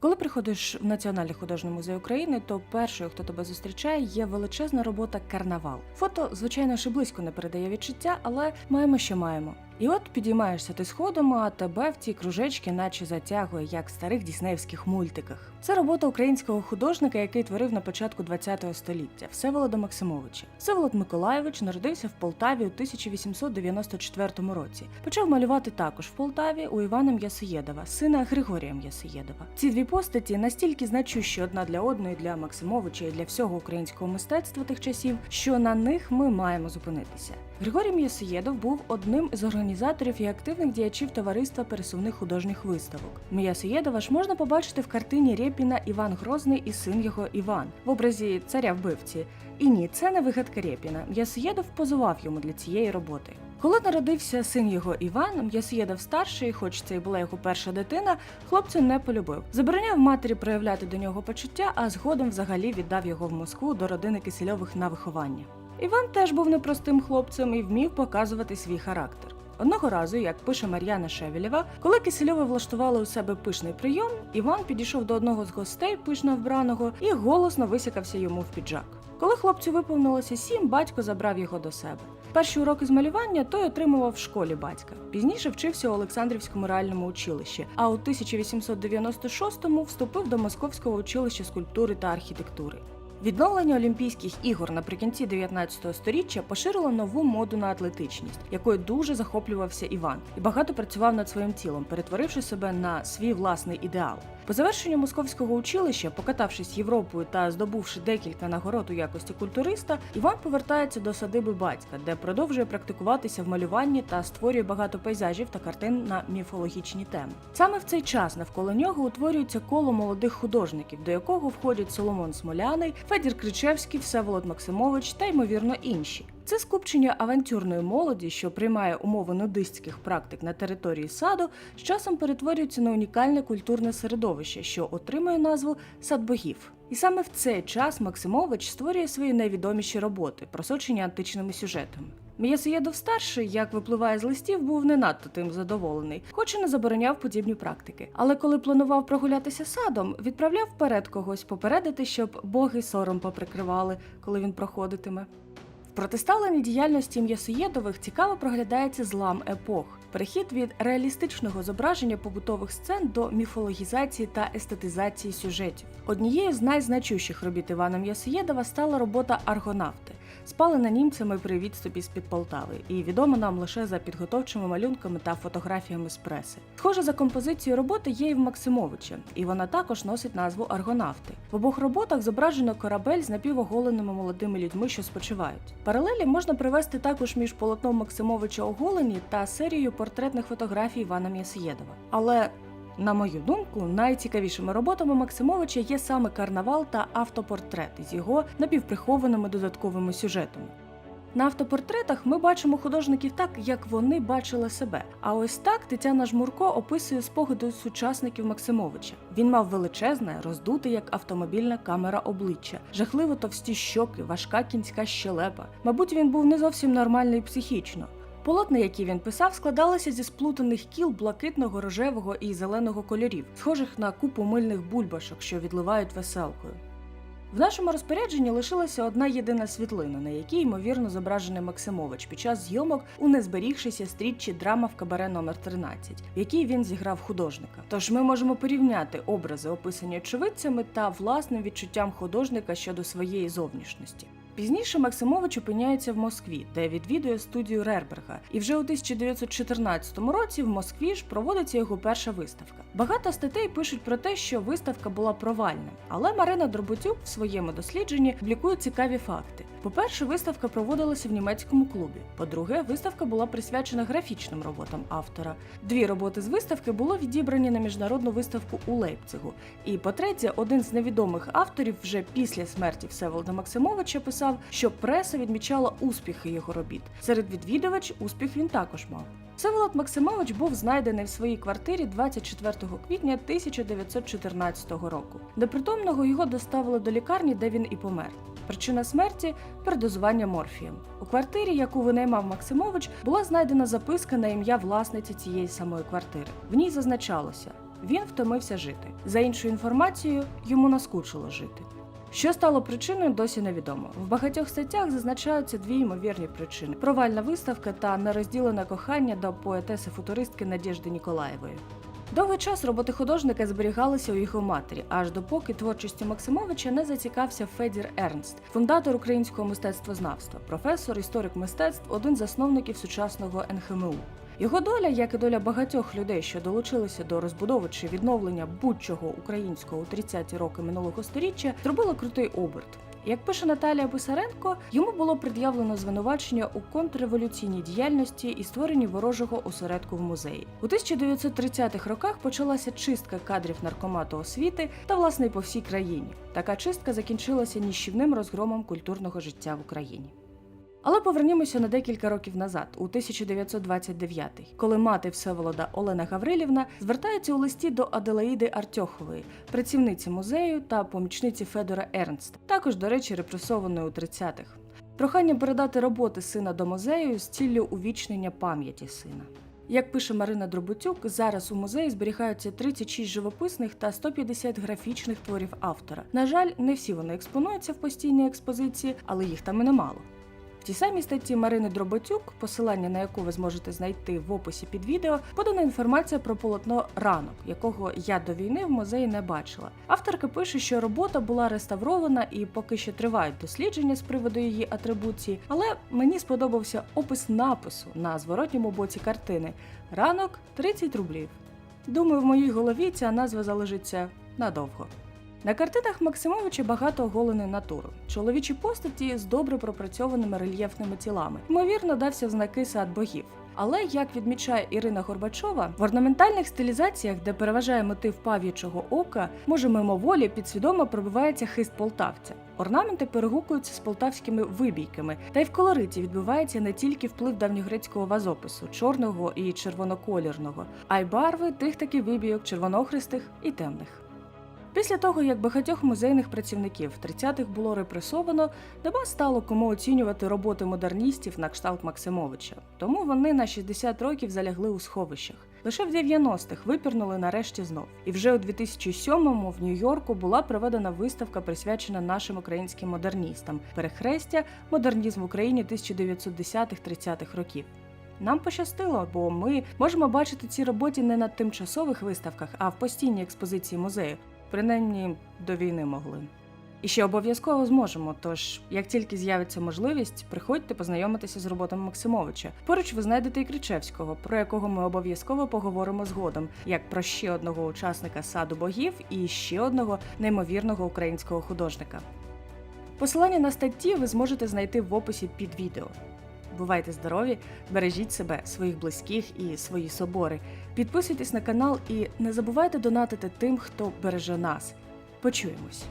Коли приходиш в Національний художній музей України, то першою, хто тебе зустрічає, є величезна робота Карнавал. Фото, звичайно, ще близько не передає відчуття, але маємо, що маємо. І от підіймаєшся ти сходом, а тебе в ці кружечки, наче затягує, як в старих діснеївських мультиках. Це робота українського художника, який творив на початку ХХ століття Всеволода Максимовича. Всеволод Миколайович народився в Полтаві у 1894 році. Почав малювати також в Полтаві у Івана М'ясоєдова, сина Григорія М'ясоєдова. Ці дві постаті настільки значущі одна для одної для Максимовича і для всього українського мистецтва тих часів, що на них ми маємо зупинитися. Григорій М'ясоєдов був одним з організаторів і активних діячів товариства пересувних художніх виставок. М'ясоєдова ж можна побачити в картині Рєпіна Іван Грозний і син його Іван в образі царя вбивці. І ні, це не вигадка Рєпіна. М'ясоєдов позував йому для цієї роботи. Коли народився син його Іван, М'ясоєдов старший, хоч це й була його перша дитина, хлопця не полюбив. Забороняв матері проявляти до нього почуття, а згодом взагалі віддав його в Москву до родини Кисельових на виховання. Іван теж був непростим хлопцем і вмів показувати свій характер. Одного разу, як пише Мар'яна Шевелєва, коли Кисельови влаштували у себе пишний прийом, Іван підійшов до одного з гостей пишно вбраного і голосно висякався йому в піджак. Коли хлопцю виповнилося сім, батько забрав його до себе. Перші уроки з малювання той отримував в школі батька. Пізніше вчився у Олександрівському реальному училищі, а у 1896-му вступив до Московського училища скульптури та архітектури. Відновлення Олімпійських ігор наприкінці 19 століття поширило нову моду на атлетичність, якою дуже захоплювався Іван, і багато працював над своїм тілом, перетворивши себе на свій власний ідеал. По завершенню московського училища, покатавшись Європою та здобувши декілька нагород у якості культуриста, Іван повертається до садиби батька, де продовжує практикуватися в малюванні та створює багато пейзажів та картин на міфологічні теми. Саме в цей час навколо нього утворюється коло молодих художників, до якого входять Соломон Смоляний, Федір Кричевський, Всеволод Максимович та ймовірно інші. Це скупчення авантюрної молоді, що приймає умови нудистських практик на території саду, з часом перетворюється на унікальне культурне середовище, що отримує назву сад богів. І саме в цей час Максимович створює свої найвідоміші роботи, просочені античними сюжетами. М'ясоєдов старший, як випливає з листів, був не надто тим задоволений, хоч і не забороняв подібні практики. Але коли планував прогулятися садом, відправляв вперед когось попередити, щоб боги сором поприкривали, коли він проходитиме. Протиставленні діяльності м'ясоєдових цікаво проглядається злам епох. Перехід від реалістичного зображення побутових сцен до міфологізації та естетизації сюжетів. Однією з найзначущих робіт Івана М'ясоєдова стала робота Аргонавти, спалена німцями при відступі з-під Полтави, і відома нам лише за підготовчими малюнками та фотографіями з преси. Схоже за композицією роботи є і в Максимовича, і вона також носить назву Аргонавти. В обох роботах зображено корабель з напівоголеними молодими людьми, що спочивають. Паралелі можна привести також між полотном Максимовича оголені та серією портретних фотографій Івана М'ясоєдова. Але на мою думку, найцікавішими роботами Максимовича є саме карнавал та автопортрет з його напівприхованими додатковими сюжетами. На автопортретах ми бачимо художників так, як вони бачили себе. А ось так Тетяна Жмурко описує спогади сучасників Максимовича. Він мав величезне, роздуте як автомобільна камера обличчя, жахливо товсті щоки, важка кінська щелепа. Мабуть, він був не зовсім нормальний психічно. Полотна, які він писав, складалися зі сплутаних кіл блакитного, рожевого і зеленого кольорів, схожих на купу мильних бульбашок, що відливають веселкою. В нашому розпорядженні лишилася одна єдина світлина, на якій ймовірно зображений Максимович під час зйомок у незберігшейся стрічці драма в кабаре номер 13 в якій він зіграв художника. Тож ми можемо порівняти образи, описані очевидцями, та власним відчуттям художника щодо своєї зовнішності. Пізніше Максимович опиняється в Москві, де відвідує студію Рерберга, і вже у 1914 році в Москві ж проводиться його перша виставка. Багато статей пишуть про те, що виставка була провальна, але Марина Дроботюк в своєму дослідженні публікує цікаві факти. По-перше, виставка проводилася в німецькому клубі. По-друге, виставка була присвячена графічним роботам автора. Дві роботи з виставки було відібрані на міжнародну виставку у Лейпцигу. І по-третє, один з невідомих авторів вже після смерті Всеволода Максимовича писав, що преса відмічала успіхи його робіт. Серед відвідувач успіх він також мав. Всеволод Максимович був знайдений в своїй квартирі 24 квітня 1914 року. До притомного його доставили до лікарні, де він і помер. Причина смерті передозування морфієм. У квартирі, яку винаймав Максимович, була знайдена записка на ім'я власниці цієї самої квартири. В ній зазначалося: Він втомився жити. За іншою інформацією, йому наскучило жити. Що стало причиною, досі невідомо. В багатьох статтях зазначаються дві ймовірні причини: провальна виставка та нерозділене кохання до поетеси-футуристки Надєжди Ніколаєвої. Довгий час роботи художника зберігалися у його матері, аж допоки творчістю Максимовича не зацікався Федір Ернст, фундатор українського мистецтвознавства, професор, історик мистецтв, один з засновників сучасного НХМУ. Його доля, як і доля багатьох людей, що долучилися до розбудови чи відновлення будь-чого українського у 30-ті роки минулого століття, зробила крутий оберт. Як пише Наталія Писаренко, йому було пред'явлено звинувачення у контрреволюційній діяльності і створенні ворожого осередку в музеї. У 1930-х роках почалася чистка кадрів наркомату освіти та власне по всій країні. Така чистка закінчилася ніщівним розгромом культурного життя в Україні. Але повернімося на декілька років назад, у 1929-й, коли мати Всеволода Олена Гаврилівна звертається у листі до Аделаїди Артьохової, працівниці музею та помічниці Федора Ернста, також, до речі, репресованої у 30-х. Прохання передати роботи сина до музею з ціллю увічнення пам'яті сина. Як пише Марина Дроботюк, зараз у музеї зберігаються 36 живописних та 150 графічних творів автора. На жаль, не всі вони експонуються в постійній експозиції, але їх там і немало. В тій самій статті Марини Дроботюк, посилання на яку ви зможете знайти в описі під відео, подана інформація про полотно ранок, якого я до війни в музеї не бачила. Авторка пише, що робота була реставрована і поки що тривають дослідження з приводу її атрибуції, але мені сподобався опис напису на зворотньому боці картини Ранок 30 рублів. Думаю, в моїй голові ця назва залишиться надовго. На картинах Максимовича багато оголеної натури. Чоловічі постаті з добре пропрацьованими рельєфними тілами. Ймовірно, дався в знаки сад богів. Але як відмічає Ірина Горбачова, в орнаментальних стилізаціях, де переважає мотив пав'ячого ока, може мимоволі підсвідомо пробивається хист полтавця. Орнаменти перегукуються з полтавськими вибійками, та й в колориті відбувається не тільки вплив давньогрецького вазопису, чорного і червоноколірного, а й барви тих таки вибійок червонохристих і темних. Після того, як багатьох музейних працівників в 30-х було репресовано, нема стало кому оцінювати роботи модерністів на кшталт Максимовича. Тому вони на 60 років залягли у сховищах. Лише в 90-х випірнули нарешті знов. І вже у 2007-му в Нью-Йорку була проведена виставка, присвячена нашим українським модерністам перехрестя модернізм в Україні 1910-30-х років. Нам пощастило, бо ми можемо бачити ці роботи не на тимчасових виставках, а в постійній експозиції музею. Принаймні до війни могли. І ще обов'язково зможемо. Тож, як тільки з'явиться можливість, приходьте познайомитися з роботами Максимовича. Поруч ви знайдете і Кричевського, про якого ми обов'язково поговоримо згодом, як про ще одного учасника саду богів і ще одного неймовірного українського художника. Посилання на статті ви зможете знайти в описі під відео. Бувайте здорові, бережіть себе, своїх близьких і свої собори. Підписуйтесь на канал і не забувайте донатити тим, хто береже нас. Почуємось!